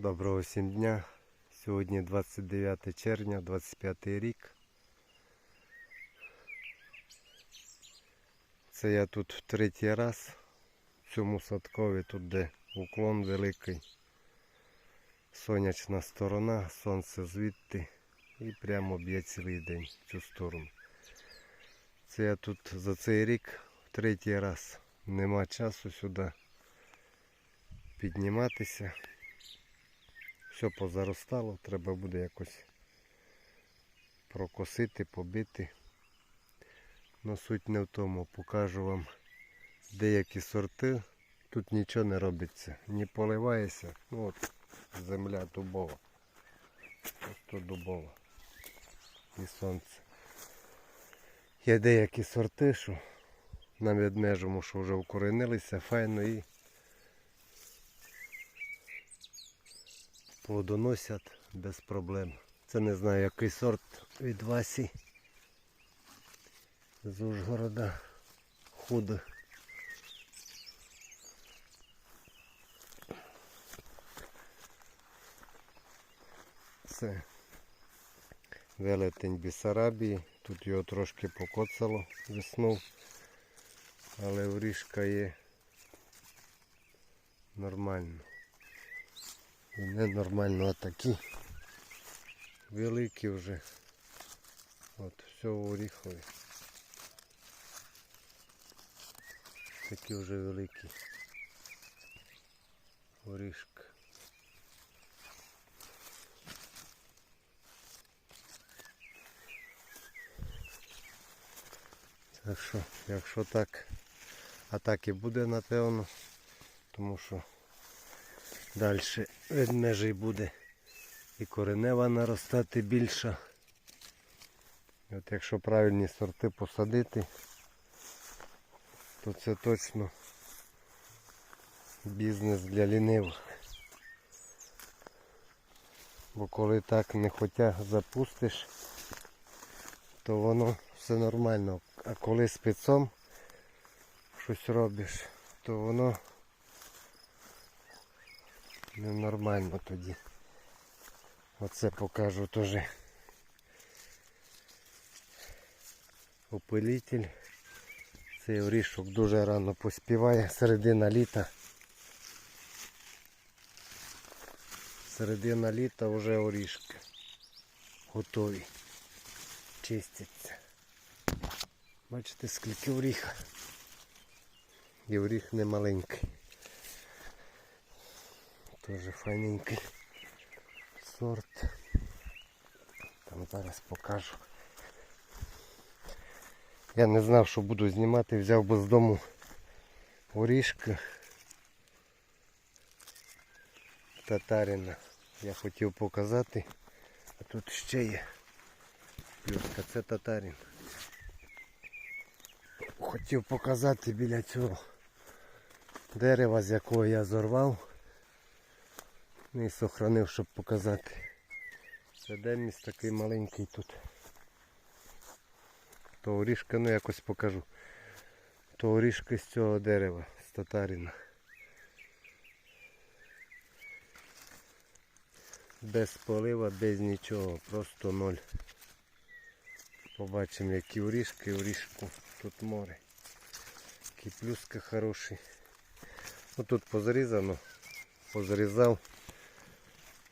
Доброго всім дня. Сьогодні 29 червня, 25 рік. Це я тут в третій раз в цьому садкові, тут де уклон великий. Сонячна сторона, сонце звідти і прямо б'є цілий день в цю сторону. Це я тут за цей рік в третій раз. Нема часу сюди підніматися. Все позаростало, треба буде якось прокосити, побити. Но суть не в тому. Покажу вам деякі сорти. Тут нічого не робиться, не поливається. Ну от земля дубова. Просто дубова. І сонце. Є деякі сорти, що на медмежому, що вже укоренилися, файно і плодоносять без проблем. Це не знаю який сорт від Васі з Ужгорода. Худо. Це велетень Бісарабії. Тут його трошки покоцало весну, але вріжка є нормально. Не нормально, такі великі вже. От, все оріхові. Такі вже великі. Орішка. Так що, якщо так, а так і буде напевно, тому що Далі ведмежий буде і коренева наростати більша. От якщо правильні сорти посадити, то це точно бізнес для лінивих. Бо коли так не хотя запустиш, то воно все нормально. А коли спецом щось робиш, то воно Ненормально тоді. Оце покажу теж. Опилитель. Цей орішок дуже рано поспіває, середина літа. Середина літа вже орішки. Готові. Чистяться. Бачите, скільки оріха. І оріх не маленький. Дуже файненький сорт. Там зараз покажу. Я не знав, що буду знімати, взяв би з дому орішка татарина. Я хотів показати, а тут ще є плюска, це татарин. Хотів показати біля цього дерева, з якого я зорвав. Ну і сохранив, щоб показати. Це деміс такий маленький тут. То орішка, ну якось покажу. То орішки з цього дерева, з татарина. Без полива, без нічого, просто ноль. Побачимо які орішки, орішку тут море. Такі плюски хороші. Отут позрізано, позрізав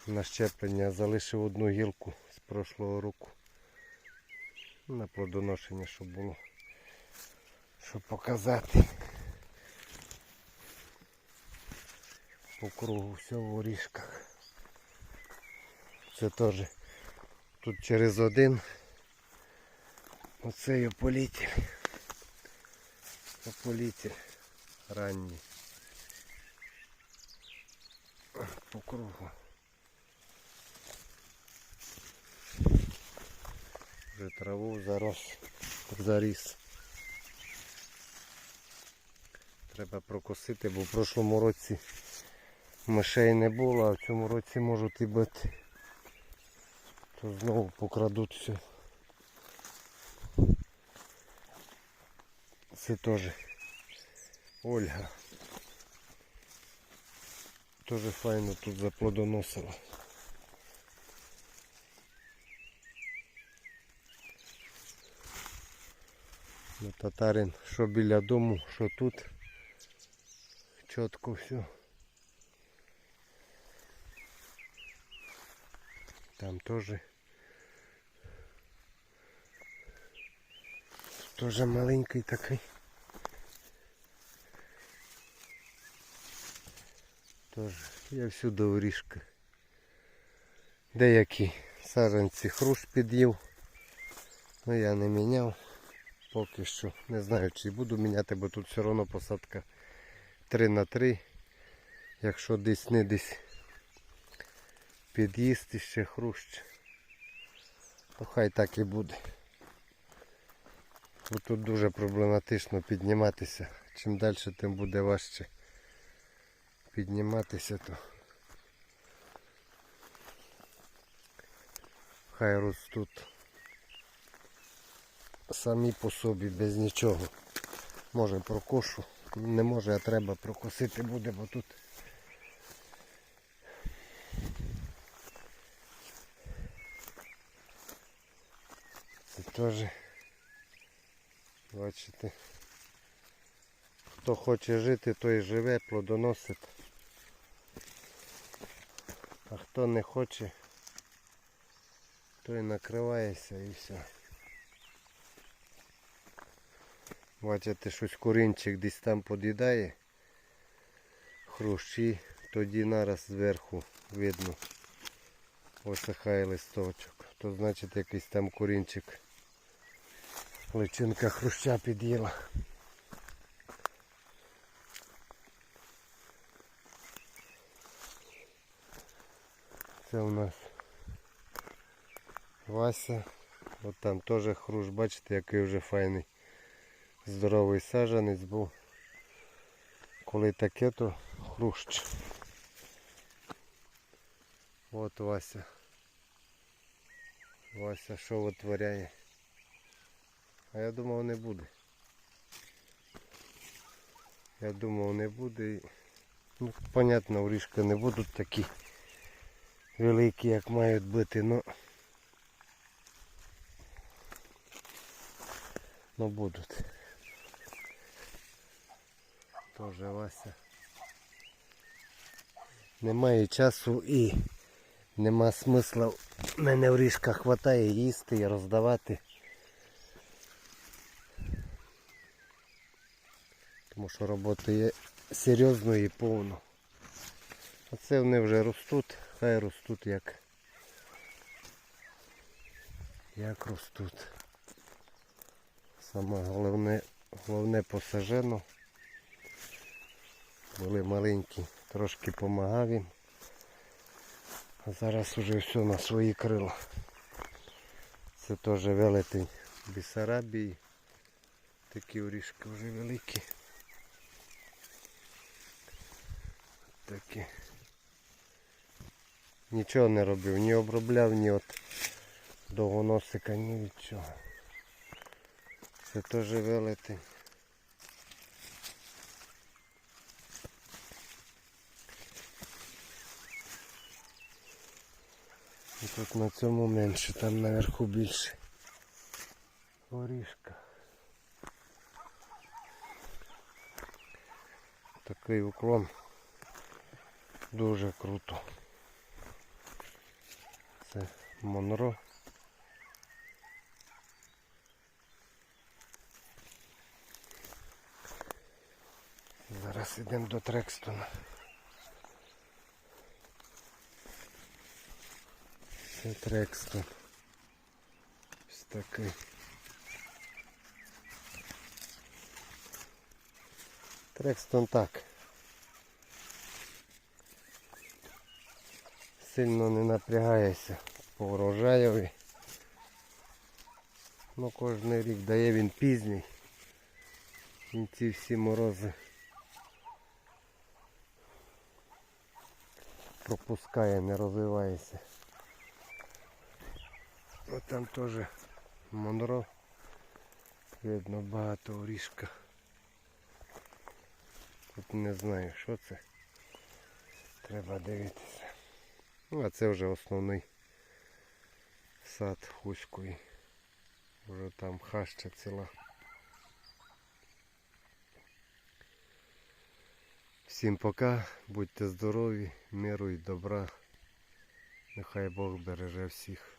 на щеплення залишив одну гілку з прошлого року. На плодоношення, щоб було. Щоб показати. По кругу все в орішках. Це теж тут через один. Оцей ополітель. Ополітель ранній. По кругу. Вже зарос, заріс. Треба прокосити, бо в прошлому році мишей не було, а в цьому році можуть і бити. То знову покрадуть все. Це теж Ольга. теж файно тут заплодоносило. Татарин, що біля дому, що тут. Чітко все. Там теж. Теж маленький такий. Теж є всюди орішка. Деякі саджанці хрущ під'їв. Ну я не міняв. Поки що. Не знаю чи буду міняти, бо тут все одно посадка 3 на 3. Якщо десь не десь під'їсти ще хрущ, то хай так і буде. Бо тут дуже проблематично підніматися. Чим далі, тим буде важче підніматися, то хай ростуть самі по собі без нічого. Може прокошу, не може, а треба прокосити буде, бо тут це теж бачите. Хто хоче жити, той живе, плодоносить. А хто не хоче, той накривається і все. Бачите, щось куринчик десь там под'їдає. Хрущі, тоді нараз зверху видно. Осихає листочок. То значить якийсь там куринчик. Личинка хруща під'їла. Це у нас Вася. От там теж хрущ, бачите, який вже файний здоровий саджанець був. Коли таке, то хрущ. От Вася. Вася що витворяє? А я думав не буде. Я думав не буде. Ну, понятно, урішки не будуть такі великі, як мають бути, но Ну будуть. Тоже Вася. Немає часу і нема смисла. в Мене орішка хватає їсти і роздавати. Тому що роботи є серйозно і повно. Оце вони вже ростуть, хай ростуть як. Як ростуть. Саме головне, головне посажено. Були маленькі, трошки помагав їм. А зараз уже все на свої крила. Це теж велетень Бісарабії. Такі орішки вже великі. Такі. Нічого не робив, ні обробляв, ні от довгоносика, ні від чого. Це теж велетень. І тут на цьому менше, там наверху більше. Орішка. Такий уклон. Дуже круто. Це Монро. Зараз йдемо до Трекстона. Це Трекстон. Ось такий. Трекстон так. Сильно не напрягається по урожаєві. Ну кожен рік дає він пізній. Він ці всі морози пропускає, не розвивається. Ось там теж Монро. Видно багато орішка. Тут не знаю що це. Треба дивитися. Ну, а це вже основний сад хуської. Вже там хаща ціла. Всім пока, будьте здорові, миру і добра. Нехай Бог береже всіх.